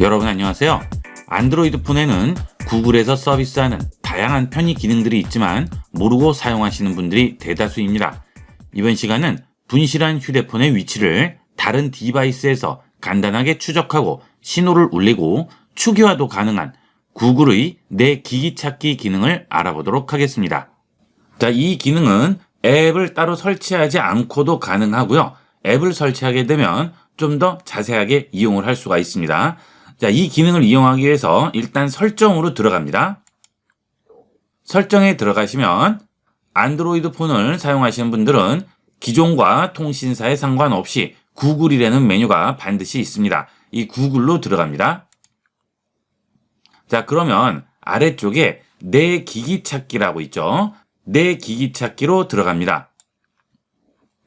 여러분 안녕하세요. 안드로이드 폰에는 구글에서 서비스하는 다양한 편의 기능들이 있지만 모르고 사용하시는 분들이 대다수입니다. 이번 시간은 분실한 휴대폰의 위치를 다른 디바이스에서 간단하게 추적하고 신호를 울리고 추기화도 가능한 구글의 내 기기 찾기 기능을 알아보도록 하겠습니다. 자, 이 기능은 앱을 따로 설치하지 않고도 가능하고요. 앱을 설치하게 되면 좀 더 자세하게 이용을 할 수가 있습니다. 자, 이 기능을 이용하기 위해서 일단 설정으로 들어갑니다. 설정에 들어가시면 안드로이드 폰을 사용하시는 분들은 기종과 통신사에 상관없이 구글이라는 메뉴가 반드시 있습니다. 이 구글로 들어갑니다. 자, 그러면 아래쪽에 내 기기 찾기라고 있죠. 내 기기 찾기로 들어갑니다.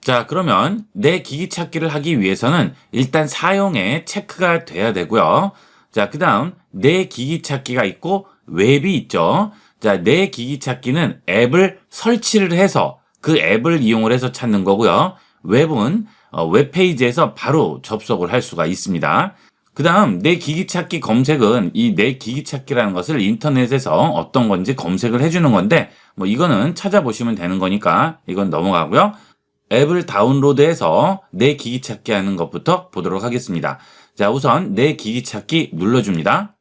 자, 그러면 내 기기 찾기를 하기 위해서는 일단 사용에 체크가 돼야 되고요. 자, 그 다음 내 기기 찾기가 있고 웹이 있죠. 자, 내 기기 찾기는 앱을 설치를 해서 그 앱을 이용을 해서 찾는 거고요. 웹은 어, 웹페이지에서 바로 접속을 할 수가 있습니다. 그 다음 내 기기 찾기 검색은 이 내 기기 찾기라는 것을 인터넷에서 어떤 건지 검색을 해주는 건데 뭐 이거는 찾아보시면 되는 거니까 이건 넘어가고요. 앱을 다운로드해서 내 기기 찾기 하는 것부터 보도록 하겠습니다. 자, 우선 내 기기 찾기 눌러줍니다.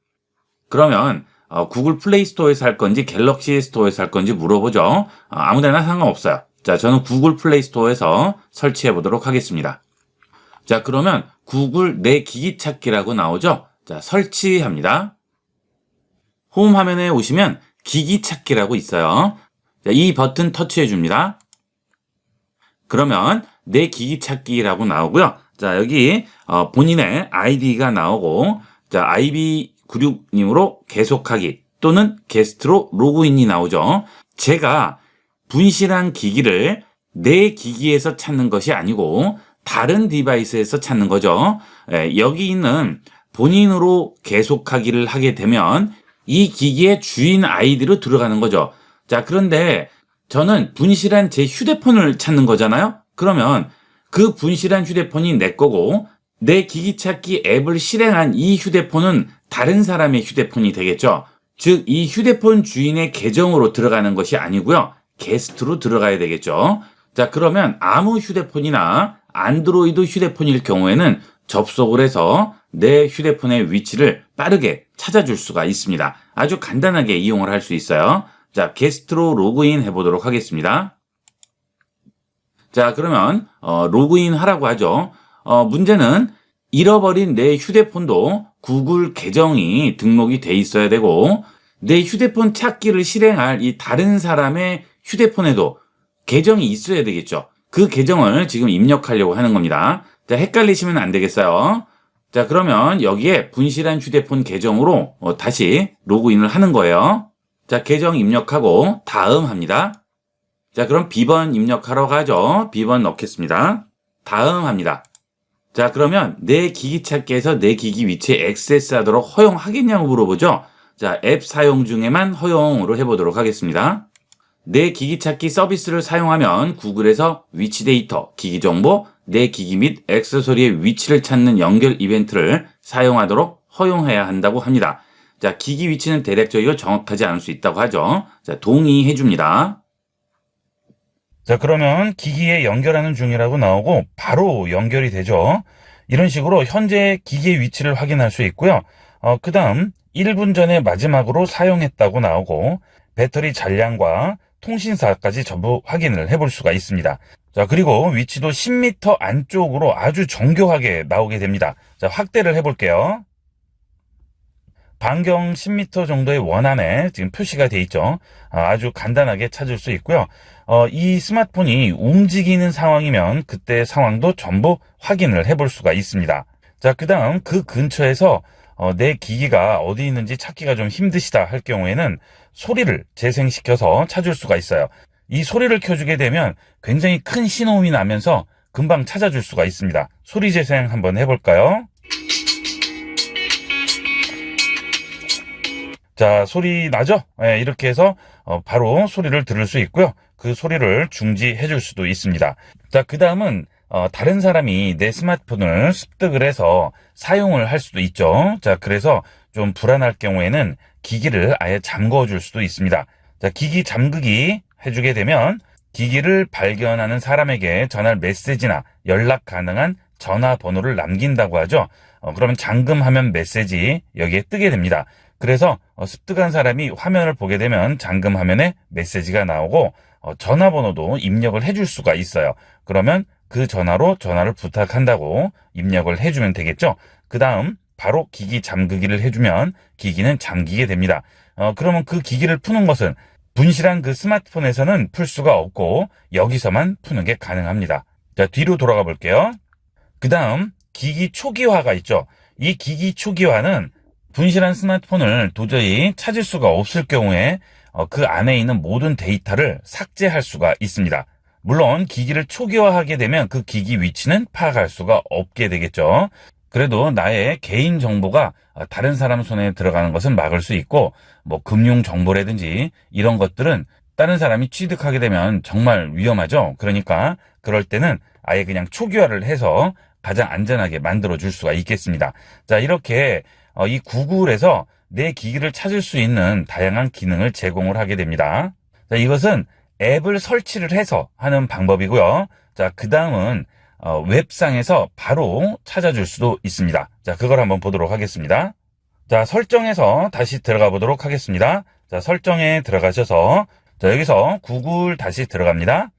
그러면 어, 구글 플레이 스토어에서 할 건지 갤럭시 스토어에서 할 건지 물어보죠. 어, 아무데나 상관없어요. 자, 저는 구글 플레이 스토어에서 설치해 보도록 하겠습니다. 자, 그러면 구글 내 기기 찾기라고 나오죠? 자, 설치합니다. 홈 화면에 오시면 기기 찾기라고 있어요. 자, 이 버튼 터치해 줍니다. 그러면 내 기기 찾기라고 나오고요. 자, 여기 어, 본인의 아이디가 나오고 자, IB96님으로 계속하기 또는 게스트로 로그인이 나오죠. 제가 분실한 기기를 내 기기에서 찾는 것이 아니고 다른 디바이스에서 찾는 거죠. 예, 여기 있는 본인으로 계속하기를 하게 되면 이 기기의 주인 아이디로 들어가는 거죠. 자, 그런데 저는 분실한 제 휴대폰을 찾는 거잖아요? 그러면 그 분실한 휴대폰이 내 거고 내 기기 찾기 앱을 실행한 이 휴대폰은 다른 사람의 휴대폰이 되겠죠. 즉, 이 휴대폰 주인의 계정으로 들어가는 것이 아니고요. 게스트로 들어가야 되겠죠. 자, 그러면 아무 휴대폰이나 안드로이드 휴대폰일 경우에는 접속을 해서 내 휴대폰의 위치를 빠르게 찾아줄 수가 있습니다. 아주 간단하게 이용을 할 수 있어요. 자, 게스트로 로그인 해보도록 하겠습니다. 자, 그러면 어, 로그인 하라고 하죠. 어, 문제는 잃어버린 내 휴대폰도 구글 계정이 등록이 돼 있어야 되고 내 휴대폰 찾기를 실행할 이 다른 사람의 휴대폰에도 계정이 있어야 되겠죠. 그 계정을 지금 입력하려고 하는 겁니다. 자, 헷갈리시면 안 되겠어요. 자, 그러면 여기에 분실한 휴대폰 계정으로 어, 다시 로그인을 하는 거예요. 자, 계정 입력하고 다음 합니다. 자, 그럼 비번 입력하러 가죠. 비번 넣겠습니다. 다음 합니다. 자, 그러면 내 기기 찾기에서 내 기기 위치에 액세스하도록 허용하겠냐고 물어보죠. 자, 앱 사용 중에만 허용으로 해보도록 하겠습니다. 내 기기 찾기 서비스를 사용하면 구글에서 위치 데이터, 기기 정보, 내 기기 및 액세서리의 위치를 찾는 연결 이벤트를 사용하도록 허용해야 한다고 합니다. 자, 기기 위치는 대략적이고 정확하지 않을 수 있다고 하죠. 자, 동의해 줍니다. 자, 그러면 기기에 연결하는 중이라고 나오고 바로 연결이 되죠. 이런 식으로 현재 기기의 위치를 확인할 수 있고요. 어, 그 다음 1분 전에 마지막으로 사용했다고 나오고 배터리 잔량과 통신사까지 전부 확인을 해볼 수가 있습니다. 자, 그리고 위치도 10m 안쪽으로 아주 정교하게 나오게 됩니다. 자, 확대를 해볼게요. 반경 10m 정도의 원안에 지금 표시가 돼 있죠. 아, 아주 간단하게 찾을 수 있고요. 어, 이 스마트폰이 움직이는 상황이면 그때 상황도 전부 확인을 해볼 수가 있습니다. 자, 그 다음 그 근처에서 어, 내 기기가 어디 있는지 찾기가 좀 힘드시다 할 경우에는 소리를 재생시켜서 찾을 수가 있어요. 이 소리를 켜주게 되면 굉장히 큰 신호음이 나면서 금방 찾아줄 수가 있습니다. 소리 재생 한번 해볼까요? 자, 소리 나죠? 네, 이렇게 해서 어, 바로 소리를 들을 수 있고요. 그 소리를 중지해 줄 수도 있습니다. 자, 그 다음은 어, 다른 사람이 내 스마트폰을 습득을 해서 사용을 할 수도 있죠. 자, 그래서 좀 불안할 경우에는 기기를 아예 잠궈 줄 수도 있습니다. 자, 기기 잠그기 해주게 되면 기기를 발견하는 사람에게 전할 메시지나 연락 가능한 전화번호를 남긴다고 하죠. 어, 그러면 잠금하면 메시지 여기에 뜨게 됩니다. 그래서 어, 습득한 사람이 화면을 보게 되면 잠금 화면에 메시지가 나오고 어, 전화번호도 입력을 해줄 수가 있어요. 그러면 그 전화로 전화를 부탁한다고 입력을 해주면 되겠죠. 그 다음 바로 기기 잠그기를 해주면 기기는 잠기게 됩니다. 어, 그러면 그 기기를 푸는 것은 분실한 그 스마트폰에서는 풀 수가 없고 여기서만 푸는 게 가능합니다. 자, 뒤로 돌아가 볼게요. 그 다음 기기 초기화가 있죠. 이 기기 초기화는 분실한 스마트폰을 도저히 찾을 수가 없을 경우에 어, 그 안에 있는 모든 데이터를 삭제할 수가 있습니다. 물론 기기를 초기화하게 되면 그 기기 위치는 파악할 수가 없게 되겠죠. 그래도 나의 개인 정보가 다른 사람 손에 들어가는 것은 막을 수 있고 뭐 금융 정보라든지 이런 것들은 다른 사람이 취득하게 되면 정말 위험하죠. 그러니까 그럴 때는 아예 그냥 초기화를 해서 가장 안전하게 만들어 줄 수가 있겠습니다. 자, 이렇게 어, 이 구글에서 내 기기를 찾을 수 있는 다양한 기능을 제공을 하게 됩니다. 자, 이것은 앱을 설치를 해서 하는 방법이고요. 자, 그 다음은 어, 웹상에서 바로 찾아줄 수도 있습니다. 자, 그걸 한번 보도록 하겠습니다. 자, 설정에서 다시 들어가 보도록 하겠습니다. 자, 설정에 들어가셔서 자, 여기서 구글 다시 들어갑니다.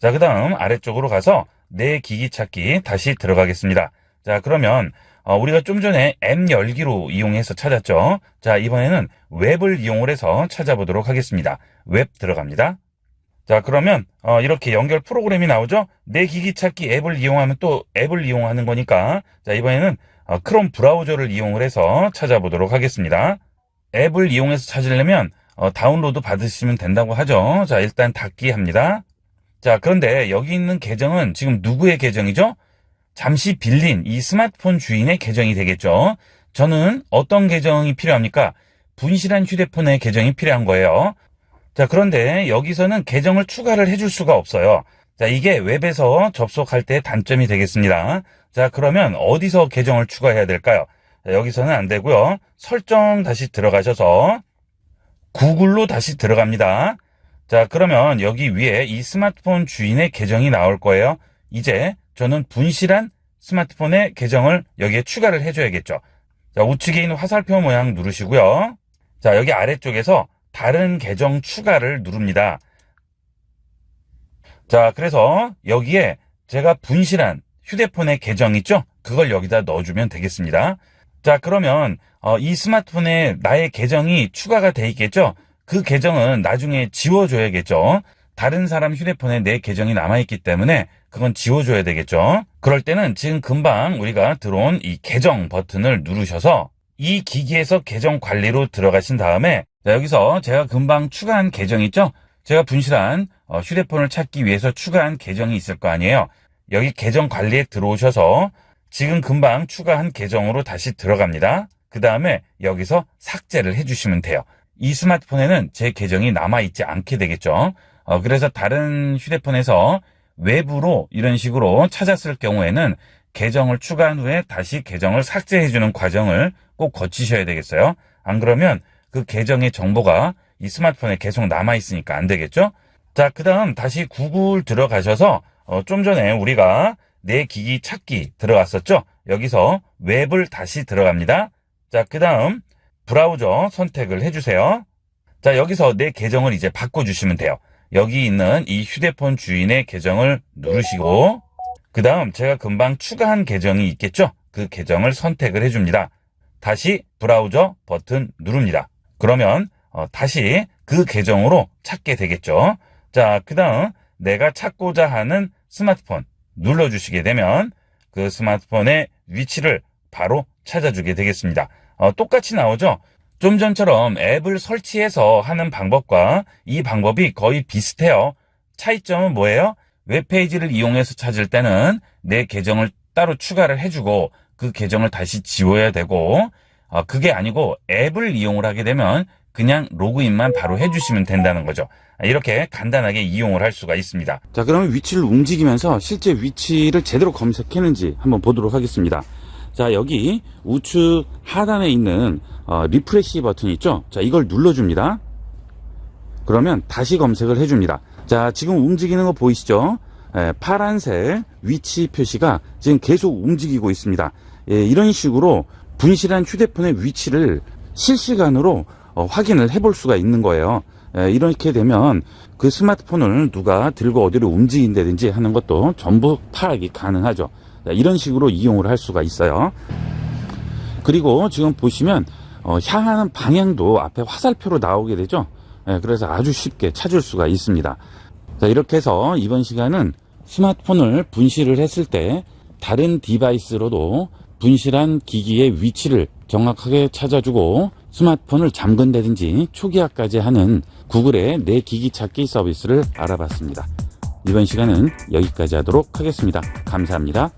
자, 그 다음 아래쪽으로 가서 내 기기 찾기 다시 들어가겠습니다. 자, 그러면 어, 우리가 좀 전에 앱 열기로 이용해서 찾았죠. 자, 이번에는 웹을 이용을 해서 찾아보도록 하겠습니다. 웹 들어갑니다. 자, 그러면 어, 이렇게 연결 프로그램이 나오죠. 내 기기 찾기 앱을 이용하면 또 앱을 이용하는 거니까 자, 이번에는 어, 크롬 브라우저를 이용을 해서 찾아보도록 하겠습니다. 앱을 이용해서 찾으려면 어, 다운로드 받으시면 된다고 하죠. 자, 일단 닫기 합니다. 자, 그런데 여기 있는 계정은 지금 누구의 계정이죠? 잠시 빌린 이 스마트폰 주인의 계정이 되겠죠. 저는 어떤 계정이 필요합니까? 분실한 휴대폰의 계정이 필요한 거예요. 자, 그런데 여기서는 계정을 추가를 해줄 수가 없어요. 자, 이게 웹에서 접속할 때 단점이 되겠습니다. 자, 그러면 어디서 계정을 추가해야 될까요? 자, 여기서는 안 되고요. 설정 다시 들어가셔서 구글로 다시 들어갑니다. 자, 그러면 여기 위에 이 스마트폰 주인의 계정이 나올 거예요. 이제 저는 분실한 스마트폰의 계정을 여기에 추가를 해줘야겠죠. 자, 우측에 있는 화살표 모양 누르시고요. 자, 여기 아래쪽에서 다른 계정 추가를 누릅니다. 자, 그래서 여기에 제가 분실한 휴대폰의 계정 있죠? 그걸 여기다 넣어주면 되겠습니다. 자, 그러면 어, 이 스마트폰에 나의 계정이 추가가 돼 있겠죠? 그 계정은 나중에 지워줘야겠죠? 다른 사람 휴대폰에 내 계정이 남아있기 때문에 그건 지워줘야 되겠죠? 그럴 때는 지금 금방 우리가 들어온 이 계정 버튼을 누르셔서 이 기기에서 계정 관리로 들어가신 다음에 자, 여기서 제가 금방 추가한 계정 있죠? 제가 분실한 어, 휴대폰을 찾기 위해서 추가한 계정이 있을 거 아니에요. 여기 계정 관리에 들어오셔서 지금 금방 추가한 계정으로 다시 들어갑니다. 그 다음에 여기서 삭제를 해주시면 돼요. 이 스마트폰에는 제 계정이 남아있지 않게 되겠죠. 어, 그래서 다른 휴대폰에서 외부로 이런 식으로 찾았을 경우에는 계정을 추가한 후에 다시 계정을 삭제해주는 과정을 꼭 거치셔야 되겠어요. 안 그러면 그 계정의 정보가 이 스마트폰에 계속 남아있으니까 안 되겠죠? 자, 그 다음 다시 구글 들어가셔서 어, 좀 전에 우리가 내 기기 찾기 들어갔었죠? 여기서 웹을 다시 들어갑니다. 자, 그 다음 브라우저 선택을 해주세요. 자, 여기서 내 계정을 이제 바꿔주시면 돼요. 여기 있는 이 휴대폰 주인의 계정을 누르시고 그 다음 제가 금방 추가한 계정이 있겠죠? 그 계정을 선택을 해줍니다. 다시 브라우저 버튼 누릅니다. 그러면 어, 다시 그 계정으로 찾게 되겠죠. 자, 그 다음 내가 찾고자 하는 스마트폰 눌러주시게 되면 그 스마트폰의 위치를 바로 찾아주게 되겠습니다. 어, 똑같이 나오죠? 좀 전처럼 앱을 설치해서 하는 방법과 이 방법이 거의 비슷해요. 차이점은 뭐예요? 웹페이지를 이용해서 찾을 때는 내 계정을 따로 추가를 해주고 그 계정을 다시 지워야 되고 어, 그게 아니고 앱을 이용을 하게 되면 그냥 로그인만 바로 해주시면 된다는 거죠. 이렇게 간단하게 이용을 할 수가 있습니다. 자, 그러면 위치를 움직이면서 실제 위치를 제대로 검색했는지 한번 보도록 하겠습니다. 자, 여기 우측 하단에 있는 어, 리프레시 버튼 있죠? 자, 이걸 눌러줍니다. 그러면 다시 검색을 해줍니다. 자, 지금 움직이는 거 보이시죠? 예, 파란색 위치 표시가 지금 계속 움직이고 있습니다. 예, 이런 식으로 분실한 휴대폰의 위치를 실시간으로 어, 확인을 해볼 수가 있는 거예요. 예, 이렇게 되면 그 스마트폰을 누가 들고 어디로 움직인다든지 하는 것도 전부 파악이 가능하죠. 자, 이런 식으로 이용을 할 수가 있어요. 그리고 지금 보시면 어, 향하는 방향도 앞에 화살표로 나오게 되죠. 예, 그래서 아주 쉽게 찾을 수가 있습니다. 자, 이렇게 해서 이번 시간은 스마트폰을 분실을 했을 때 다른 디바이스로도 분실한 기기의 위치를 정확하게 찾아주고 스마트폰을 잠근다든지 초기화까지 하는 구글의 내 기기 찾기 서비스를 알아봤습니다. 이번 시간은 여기까지 하도록 하겠습니다. 감사합니다.